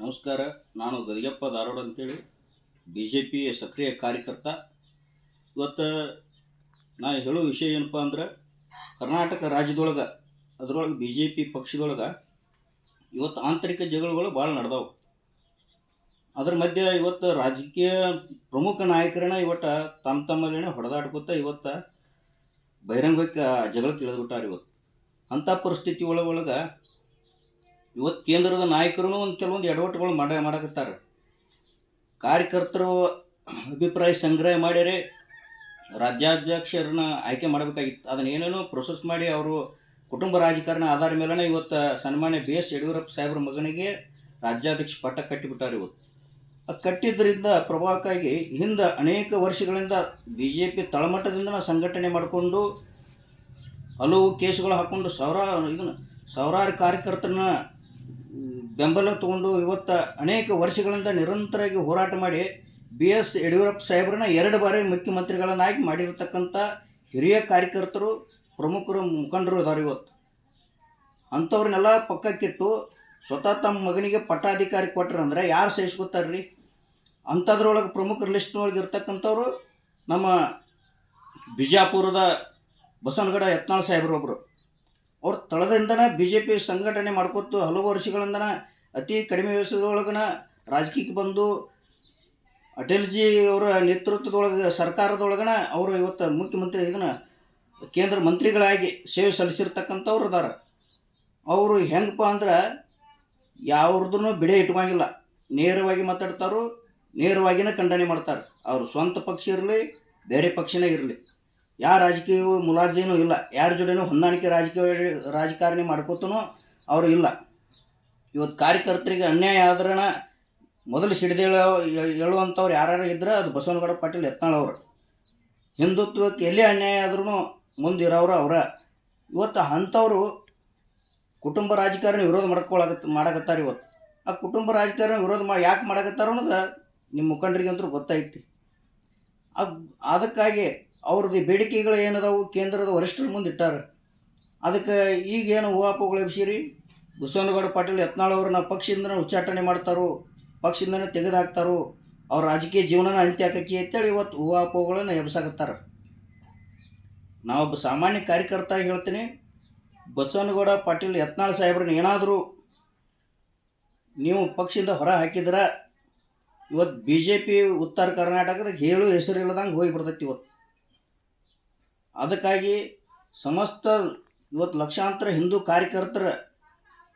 ನಮಸ್ಕಾರ, ನಾನು ಗದಿಗೆಪ್ಪ ಧಾರವಾಡ ಅಂತೇಳಿ ಬಿ ಜೆ ಪಿ ಸಕ್ರಿಯ ಕಾರ್ಯಕರ್ತ. ಇವತ್ತು ನಾ ಹೇಳೋ ವಿಷಯ ಏನಪ್ಪ ಅಂದ್ರೆ, ಕರ್ನಾಟಕ ರಾಜ್ಯದೊಳಗೆ, ಅದರೊಳಗೆ ಬಿ ಜೆ ಪಿ ಪಕ್ಷದೊಳಗೆ ಇವತ್ತು ಆಂತರಿಕ ಜಗಳಗಳು ಭಾಳ ನಡೆದವು. ಅದ್ರ ಮಧ್ಯೆ ಇವತ್ತು ರಾಜಕೀಯ ಪ್ರಮುಖ ನಾಯಕರನ್ನ ಇವತ್ತು ತಮ್ಮ ತಮ್ಮಲ್ಲೇ ಹೊಡೆದಾಡ್ಕೊತ ಇವತ್ತು ಬಹಿರಂಗಕ್ಕೆ ಜಗಳಕ್ಕೆ ಇಳಿದ್ಬಿಟ್ಟಾರೆ ಇವತ್ತು. ಅಂಥ ಪರಿಸ್ಥಿತಿ ಒಳಗೊಳಗೆ ಒಳಗೆ ಇವತ್ತು ಕೇಂದ್ರದ ನಾಯಕರು ಒಂದು ಕೆಲವೊಂದು ಎಡವಟ್ಟುಗಳು ಮಾಡ, ಮಾಡಕತ್ತಾರೆ. ಕಾರ್ಯಕರ್ತರು ಅಭಿಪ್ರಾಯ ಸಂಗ್ರಹ ಮಾಡ್ಯಾರೆ, ರಾಜ್ಯಾಧ್ಯಕ್ಷರನ್ನ ಆಯ್ಕೆ ಮಾಡಬೇಕಾಗಿತ್ತು. ಅದನ್ನ ಏನೇನೋ ಪ್ರೊಸೆಸ್ ಮಾಡಿ ಅವರು ಕುಟುಂಬ ರಾಜಕಾರಣ ಆಧಾರ ಮೇಲೇ ಇವತ್ತು ಸನ್ಮಾನ್ಯ ಬಿ ಎಸ್ ಯಡಿಯೂರಪ್ಪ ಸಾಹೇಬ್ರ ಮಗನಿಗೆ ರಾಜ್ಯಾಧ್ಯಕ್ಷ ಪಟ್ಟ ಕಟ್ಟಿಬಿಟ್ಟಾರೆ ಇವತ್ತು. ಅದು ಕಟ್ಟಿದ್ದರಿಂದ ಪ್ರಭಾವಕ್ಕಾಗಿ ಹಿಂದೆ ಅನೇಕ ವರ್ಷಗಳಿಂದ ಬಿ ಜೆ ಪಿ ತಳಮಟ್ಟದಿಂದ ಸಂಘಟನೆ ಮಾಡಿಕೊಂಡು ಹಲವು ಕೇಸುಗಳು ಹಾಕ್ಕೊಂಡು ಸಾವಿರ, ಇದನ್ನು ಸಾವಿರಾರು ಕಾರ್ಯಕರ್ತರನ್ನ ಬೆಂಬಲ ತಗೊಂಡು ಇವತ್ತು ಅನೇಕ ವರ್ಷಗಳಿಂದ ನಿರಂತರವಾಗಿ ಹೋರಾಟ ಮಾಡಿ ಬಿ ಎಸ್ ಯಡಿಯೂರಪ್ಪ ಸಾಹೇಬ್ರನ್ನ ಎರಡು ಬಾರಿ ಮುಖ್ಯಮಂತ್ರಿಗಳನ್ನಾಗಿ ಮಾಡಿರತಕ್ಕಂಥ ಹಿರಿಯ ಕಾರ್ಯಕರ್ತರು, ಪ್ರಮುಖರು, ಮುಖಂಡರು ಇದ್ದಾರೆ ಇವತ್ತು. ಅಂಥವ್ರನ್ನೆಲ್ಲ ಪಕ್ಕಕ್ಕಿಟ್ಟು ಸ್ವತಃ ತಮ್ಮ ಮಗನಿಗೆ ಪಟ್ಟಾಧಿಕಾರಿ ಕೊಟ್ರಂದ್ರೆ ಯಾರು ಸಹಿಸ್ಕೊತಾರ್ರಿ? ಅಂಥದ್ರೊಳಗೆ ಪ್ರಮುಖ ಲಿಸ್ಟ್ನೊಳಗೆ ಇರ್ತಕ್ಕಂಥವ್ರು ನಮ್ಮ ಬಿಜಾಪುರದ ಬಸವನಗಡ ಯತ್ನಾಳ್ ಸಾಹೇಬ್ರು ಒಬ್ಬರು ಅವ್ರು ತಳದಿಂದನೇ ಬಿ ಜೆ ಪಿ ಸಂಘಟನೆ ಮಾಡ್ಕೊತು ಹಲವು ವರ್ಷಗಳಿಂದನ ಅತಿ ಕಡಿಮೆ ವಯಸ್ಸದೊಳಗನ ರಾಜಕೀಯಕ್ಕೆ ಬಂದು ಅಟಲ್ಜಿ ಅವರ ನೇತೃತ್ವದೊಳಗೆ ಸರ್ಕಾರದೊಳಗನ ಅವರು ಇವತ್ತು ಮುಖ್ಯಮಂತ್ರಿ ಇದನ್ನು ಕೇಂದ್ರ ಮಂತ್ರಿಗಳಾಗಿ ಸೇವೆ ಸಲ್ಲಿಸಿರ್ತಕ್ಕಂಥವ್ರು ಅದಾರ. ಅವರು ಹೆಂಗಪ್ಪ ಅಂದ್ರೆ ಯಾವ್ರದ್ದು ಬಿಡೆ ಇಟ್ಕೊಂಗಿಲ್ಲ. ನೇರವಾಗಿ ಮಾತಾಡ್ತಾರೋ, ನೇರವಾಗಿನೇ ಖಂಡನೆ ಮಾಡ್ತಾರೆ. ಅವ್ರ ಸ್ವಂತ ಪಕ್ಷ ಇರಲಿ, ಬೇರೆ ಪಕ್ಷನೇ ಇರಲಿ. ಯಾವ ರಾಜಕೀಯ ಮುಲಾಜೇನೂ ಇಲ್ಲ. ಯಾರ ಜೋಡಿನೂ ಹೊಂದಾಣಿಕೆ ರಾಜಕೀಯ ರಾಜಕಾರಣಿ ಮಾಡ್ಕೋತನೋ ಅವರು ಇಲ್ಲ. ಇವತ್ತು ಕಾರ್ಯಕರ್ತರಿಗೆ ಅನ್ಯಾಯ ಆದ್ರನ ಮೊದಲು ಸಿಡಿದೇಳು ಹೇಳುವಂಥವ್ರು ಯಾರು ಇದ್ರೆ ಅದು ಬಸವನಗೌಡ ಪಾಟೀಲ್ ಯತ್ನಾಳ್ ಅವರು. ಹಿಂದುತ್ವಕ್ಕೆ ಎಲ್ಲಿ ಅನ್ಯಾಯ ಆದ್ರೂ ಮುಂದಿರೋರು ಅವರ. ಇವತ್ತು ಅಂಥವ್ರು ಕುಟುಂಬ ರಾಜಕಾರಣಿ ವಿರೋಧ ಮಾಡ್ಕೊಳಕತ್ ಮಾಡಕತ್ತಾರೆ ಇವತ್ತು. ಆ ಕುಟುಂಬ ರಾಜಕಾರಣಿ ವಿರೋಧ ಮಾ, ಯಾಕೆ ಮಾಡಕತ್ತಾರ ಅನ್ನೋದು ನಿಮ್ಮ ಮುಖಂಡರಿಗಂತೂ ಗೊತ್ತಾಯ್ತು ಅದಕ್ಕಾಗಿ ಅವ್ರದ್ದು ಬೇಡಿಕೆಗಳು ಏನದಾವು? ಕೇಂದ್ರದ ವರಿಷ್ಠರ ಮುಂದೆ ಇಟ್ಟಾರ. ಅದಕ್ಕೆ ಈಗೇನು ಹೂವಾಪಗಳು ಎಬ್ಸಿರಿ? ಬಸವನಗೌಡ ಪಾಟೀಲ್ ಯತ್ನಾಳ್ ಅವ್ರನ್ನ ಪಕ್ಷದಿಂದ ಉಚ್ಚಾಟನೆ ಮಾಡ್ತಾರೋ ಪಕ್ಷದಿಂದ ತೆಗೆದು ಹಾಕ್ತಾರೋ ಅವ್ರ ರಾಜಕೀಯ ಜೀವನನ ಅಂತ್ಯ ಹಾಕಿ ಅಂತೇಳಿ ಇವತ್ತು ಹೂವಾಪಗಳನ್ನು ಎಬ್ಸಾಕತ್ತಾರ. ನಾವೊಬ್ಬ ಸಾಮಾನ್ಯ ಕಾರ್ಯಕರ್ತ ಹೇಳ್ತೀನಿ, ಬಸವನಗೌಡ ಪಾಟೀಲ್ ಯತ್ನಾಳ್ ಸಾಹೇಬ್ರನ್ನ ಏನಾದರೂ ನೀವು ಪಕ್ಷದಿಂದ ಹೊರ ಹಾಕಿದ್ರೆ, ಇವತ್ತು ಬಿ ಜೆ ಪಿ ಉತ್ತರ ಕರ್ನಾಟಕದಾಗ ಹೇಳು ಹೆಸರಿಲ್ಲದಂಗೆ ಹೋಗಿ ಬಿಡ್ತೈತಿ ಇವತ್ತು. ಅದಕ್ಕಾಗಿ ಸಮಸ್ತ ಇವತ್ತು ಲಕ್ಷಾಂತರ ಹಿಂದೂ ಕಾರ್ಯಕರ್ತರ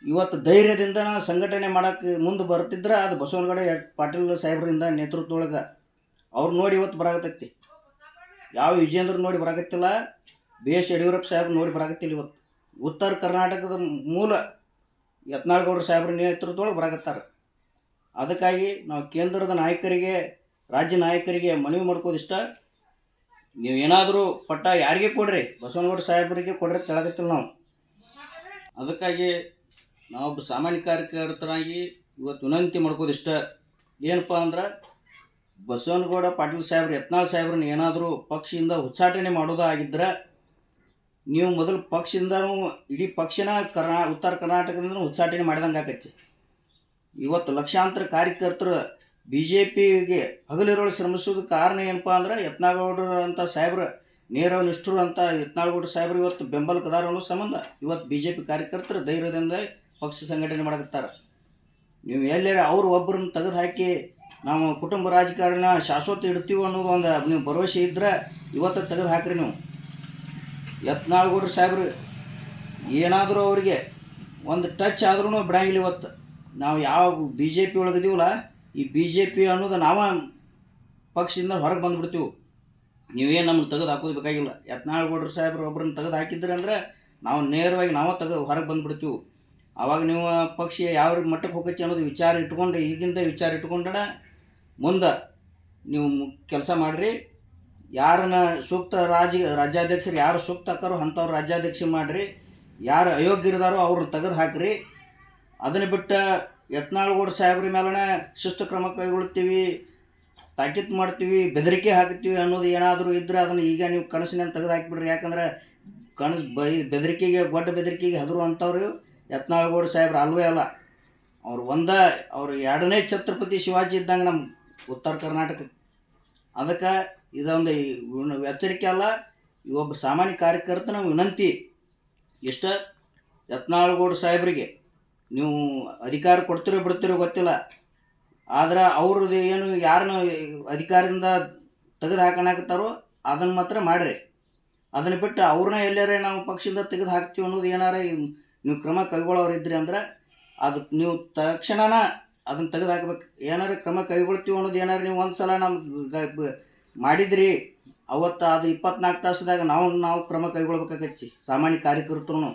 ಇವತ್ತು ಧೈರ್ಯದಿಂದ ಸಂಘಟನೆ ಮಾಡೋಕ್ಕೆ ಮುಂದೆ ಬರ್ತಿದ್ರೆ ಅದು ಬಸವನಗಡ ಪಾಟೀಲ್ ಸಾಹೇಬ್ರಿಂದ ನೇತೃತ್ವದೊಳಗೆ ಅವ್ರು ನೋಡಿ ಇವತ್ತು ಬರಾಗತ್ತೈತಿ ಯಾವ ವಿಜೇಂದ್ರ ನೋಡಿ ಬರಾಗತ್ತಿಲ್ಲ ಬಿ ಎಸ್ ಯಡಿಯೂರಪ್ಪ ಸಾಹೇಬ್ರು ನೋಡಿ ಬರಾಗತ್ತಿಲ್ಲ ಇವತ್ತು. ಉತ್ತರ ಕರ್ನಾಟಕದ ಮೂಲ ಯತ್ನಾಳ್ಗೌಡ್ರ ಸಾಹೇಬ್ರ ನೇತೃತ್ವದೊಳಗೆ ಬರಾಕತ್ತಾರ. ಅದಕ್ಕಾಗಿ ನಾವು ಕೇಂದ್ರದ ನಾಯಕರಿಗೆ, ರಾಜ್ಯ ನಾಯಕರಿಗೆ ಮನವಿ ಮಾಡ್ಕೋದಿಷ್ಟ. ನೀವು ಏನಾದರೂ ಪಟ್ಟ ಯಾರಿಗೆ ಕೊಡ್ರಿ? ಬಸವನಗೌಡ ಸಾಹೇಬರಿಗೆ ಕೊಡ್ರಿ ತೆಳಗತ್ತಿಲ್ಲ ನಾವು. ಅದಕ್ಕಾಗಿ ನಾವೊಬ್ಬ ಸಾಮಾನ್ಯ ಕಾರ್ಯಕರ್ತರಾಗಿ ಇವತ್ತು ವಿನಂತಿ ಮಾಡ್ಕೋದಿಷ್ಟ ಏನಪ್ಪ ಅಂದ್ರೆ ಬಸವನಗೌಡ ಪಾಟೀಲ್ ಸಾಹೇಬ್ರು, ಯತ್ನಾಳ್ ಸಾಹೇಬ್ರನ್ನ ಏನಾದರೂ ಪಕ್ಷದಿಂದ ಉಚ್ಚಾಟನೆ ಮಾಡೋದಾಗಿದ್ದರೆ ನೀವು ಮೊದಲು ಪಕ್ಷದಿಂದನೂ ಇಡೀ ಪಕ್ಷನ ಕರ್ನಾ, ಉತ್ತರ ಕರ್ನಾಟಕದಿಂದ ಉಚ್ಚಾಟನೆ ಮಾಡಿದಂಗೆ ಆಕೈತಿ ಇವತ್ತು ಲಕ್ಷಾಂತರ ಕಾರ್ಯಕರ್ತರು ಬಿ ಜೆ ಪಿಗೆ ಹಗಲಿರೋಳು ಶ್ರಮಿಸೋದಕ್ಕೆ ಕಾರಣ ಏನಪ್ಪ ಅಂದ್ರೆ ಯತ್ನಾಳಗೌಡರು ಅಂತ ಸಾಹೇಬ್ರ, ನೇರ ನಿಷ್ಠರು ಅಂತ ಯತ್ನಾಳಗೌಡ ಸಾಹೇಬ್ರು ಇವತ್ತು ಬೆಂಬಲಕದಾರ ಅನ್ನೋ ಸಂಬಂಧ. ಇವತ್ತು ಬಿ ಜೆ ಪಿ ಕಾರ್ಯಕರ್ತರು ಧೈರ್ಯದಿಂದ ಪಕ್ಷ ಸಂಘಟನೆ ಮಾಡಕತ್ತಾರೆ. ನೀವು ಎಲ್ಲಾರ ಅವ್ರು ಒಬ್ಬರನ್ನು ತೆಗೆದು ಹಾಕಿ ನಾವು ಕುಟುಂಬ ರಾಜಕಾರಣ ಶಾಶ್ವತ ಇಡ್ತೀವಿ ಅನ್ನೋದು ಒಂದು ನೀವು ಭರವಸೆ ಇದ್ದರೆ ಇವತ್ತು ತೆಗೆದು ಹಾಕ್ರಿ ನೀವು. ಯತ್ನಾಳ್ಗೌಡ್ರ ಸಾಹೇಬ್ರು, ಏನಾದರೂ ಅವರಿಗೆ ಒಂದು ಟಚ್ ಆದ್ರೂ ಬಿಡಂಗಿಲ್ಲ ಇವತ್ತು. ನಾವು ಯಾವ ಬಿ ಜೆ ಪಿ ಒಳಗಿದೀವಲ್ಲ ಈ ಬಿ ಜೆ ಪಿ ಅನ್ನೋದು ನಾವ ಪಕ್ಷದಿಂದ ಹೊರಗೆ ಬಂದುಬಿಡ್ತೀವಿ. ನೀವೇನು ನಮ್ಗೆ ತೆಗೆದು ಹಾಕೋದು ಬೇಕಾಗಿಲ್ಲ. ಯತ್ನಾಳ್ಗೌಡ್ರ ಸಾಹೇಬ್ರು ಒಬ್ಬರನ್ನ ತೆಗೆದು ಹಾಕಿದ್ರೆ ಅಂದರೆ ನಾವು ನೇರವಾಗಿ ನಾವು ತೆಗೆದು ಹೊರಗೆ ಬಂದುಬಿಡ್ತೀವಿ. ಆವಾಗ ನೀವು ಪಕ್ಷ ಯಾವ ಮಟ್ಟಕ್ಕೆ ಹೋಗೈತಿ ಅನ್ನೋದು ವಿಚಾರ ಇಟ್ಕೊಂಡು, ಈಗಿಂದ ವಿಚಾರ ಇಟ್ಕೊಂಡಣ. ಮುಂದೆ ನೀವು ಕೆಲಸ ಮಾಡಿರಿ. ಯಾರನ್ನ ಸೂಕ್ತ ರಾಜ, ರಾಜ್ಯಾಧ್ಯಕ್ಷರು ಯಾರು ಸೂಕ್ತ ಹಾಕಾರೋ ಅಂಥವ್ರು ರಾಜ್ಯಾಧ್ಯಕ್ಷ ಮಾಡಿರಿ. ಯಾರು ಅಯೋಗ್ಯರಿದಾರೋ ಅವ್ರನ್ನ ತೆಗೆದು ಹಾಕಿರಿ. ಅದನ್ನು ಬಿಟ್ಟು ಯತ್ನಾಳ್ಗೌಡ ಸಾಹೇಬ್ರ ಮೇಲೆ ಶಿಸ್ತು ಕ್ರಮ ಕೈಗೊಳ್ತೀವಿ ತಾಕೀತ್ ಮಾಡ್ತೀವಿ, ಬೆದರಿಕೆ ಹಾಕ್ತೀವಿ ಅನ್ನೋದು ಏನಾದರೂ ಇದ್ದರೆ ಅದನ್ನು ಈಗ ನೀವು ಕನಸಿನ ತೆಗೆದು ಹಾಕಿಬಿಡ್ರಿ ಯಾಕಂದ್ರೆ ಕನಸು ಬೈ ಬೆದರಿಕೆಗೆ, ಗೊಡ್ಡ ಬೆದರಿಕೆಗೆ ಹೆದರು ಅಂಥವ್ರು ಯತ್ನಾಳ್ಗೌಡ ಸಾಹೇಬ್ರು ಅಲ್ವೇ ಅಲ್ಲ. ಅವ್ರು ಒಂದ, ಅವರು ಎರಡನೇ ಛತ್ರಪತಿ ಶಿವಾಜಿ ಇದ್ದಂಗೆ ನಮ್ಮ ಉತ್ತರ ಕರ್ನಾಟಕ. ಅದಕ್ಕೆ ಇದೊಂದು ಎಚ್ಚರಿಕೆ ಅಲ್ಲ ಒಬ್ಬ ಸಾಮಾನ್ಯ ಕಾರ್ಯಕರ್ತನ ವಿನಂತಿ ಎಷ್ಟ ಯತ್ನಾಳ್ಗೌಡ ಸಾಹೇಬರಿಗೆ. ನೀವು ಅಧಿಕಾರ ಕೊಡ್ತಿರೋ ಬಿಡ್ತಿರೋ ಗೊತ್ತಿಲ್ಲ. ಆದ್ರೆ ಅವ್ರದ್ದು ಏನು ಯಾರನ್ನ ಅಧಿಕಾರದಿಂದ ತೆಗೆದು ಹಾಕೋಣಾಕತ್ತಾರೋ ಅದನ್ನು ಮಾತ್ರ ಮಾಡಿರಿ. ಅದನ್ನು ಬಿಟ್ಟು ಅವ್ರನ್ನ ಎಲ್ಲಾರೇ ನಾವು ಪಕ್ಷದಿಂದ ತೆಗೆದು ಹಾಕ್ತೀವಿ ಅನ್ನೋದು ಏನಾರ ನೀವು ಕ್ರಮ ಕೈಗೊಳ್ಳೋರು ಇದ್ರಿ ಅಂದ್ರೆ ಅದಕ್ಕೆ ನೀವು ತಕ್ಷಣನ ಅದನ್ನು ತೆಗೆದು ಹಾಕ್ಬೇಕು. ಏನಾರ ಕ್ರಮ ಕೈಗೊಳ್ತೀವಿ ಅನ್ನೋದು ಏನಾರ ನೀವು ಒಂದು ಸಲ ನಮ್ಗೆ ಮಾಡಿದ್ರಿ. ಅವತ್ತು ಅದು ಇಪ್ಪತ್ನಾಲ್ಕು ತಾಸದಾಗ ನಾವು ನಾವು ಕ್ರಮ ಕೈಗೊಳ್ಬೇಕಾಗತ್ತಿ ಸಾಮಾನ್ಯ ಕಾರ್ಯಕರ್ತರು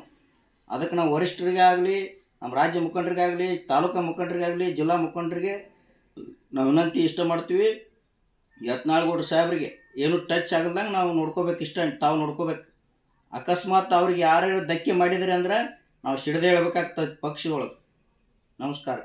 ಅದಕ್ಕೆ ನಾವು ವರಿಷ್ಠರಿಗೆ ಆಗಲಿ ನಮ್ಮ ರಾಜ್ಯ ಮುಖಂಡರಿಗಾಗಲಿ, ತಾಲೂಕು ಮುಖಂಡರಿಗಾಗಲಿ, ಜಿಲ್ಲಾ ಮುಖಂಡರಿಗೆ ನಾವು ವಿನಂತಿ ಇಷ್ಟ ಮಾಡ್ತೀವಿ. ಯತ್ನಾಳ್ಗೌಡ ಸಾಹೇಬ್ರಿಗೆ ಏನು ಟಚ್ ಆಗಲ್ದಂಗೆ ನಾವು ನೋಡ್ಕೋಬೇಕು ಇಷ್ಟ ತಾವು ನೋಡ್ಕೋಬೇಕು. ಅಕಸ್ಮಾತ್ ಅವ್ರಿಗೆ ಯಾರ್ಯಾರು ಧಕ್ಕೆ ಮಾಡಿದ್ರಿ ಅಂದ್ರೆ ನಾವು ಸಿಡದೇ ಹೇಳ್ಬೇಕಾಗ್ತದೆ ಪಕ್ಷದೊಳಗೆ. ನಮಸ್ಕಾರ.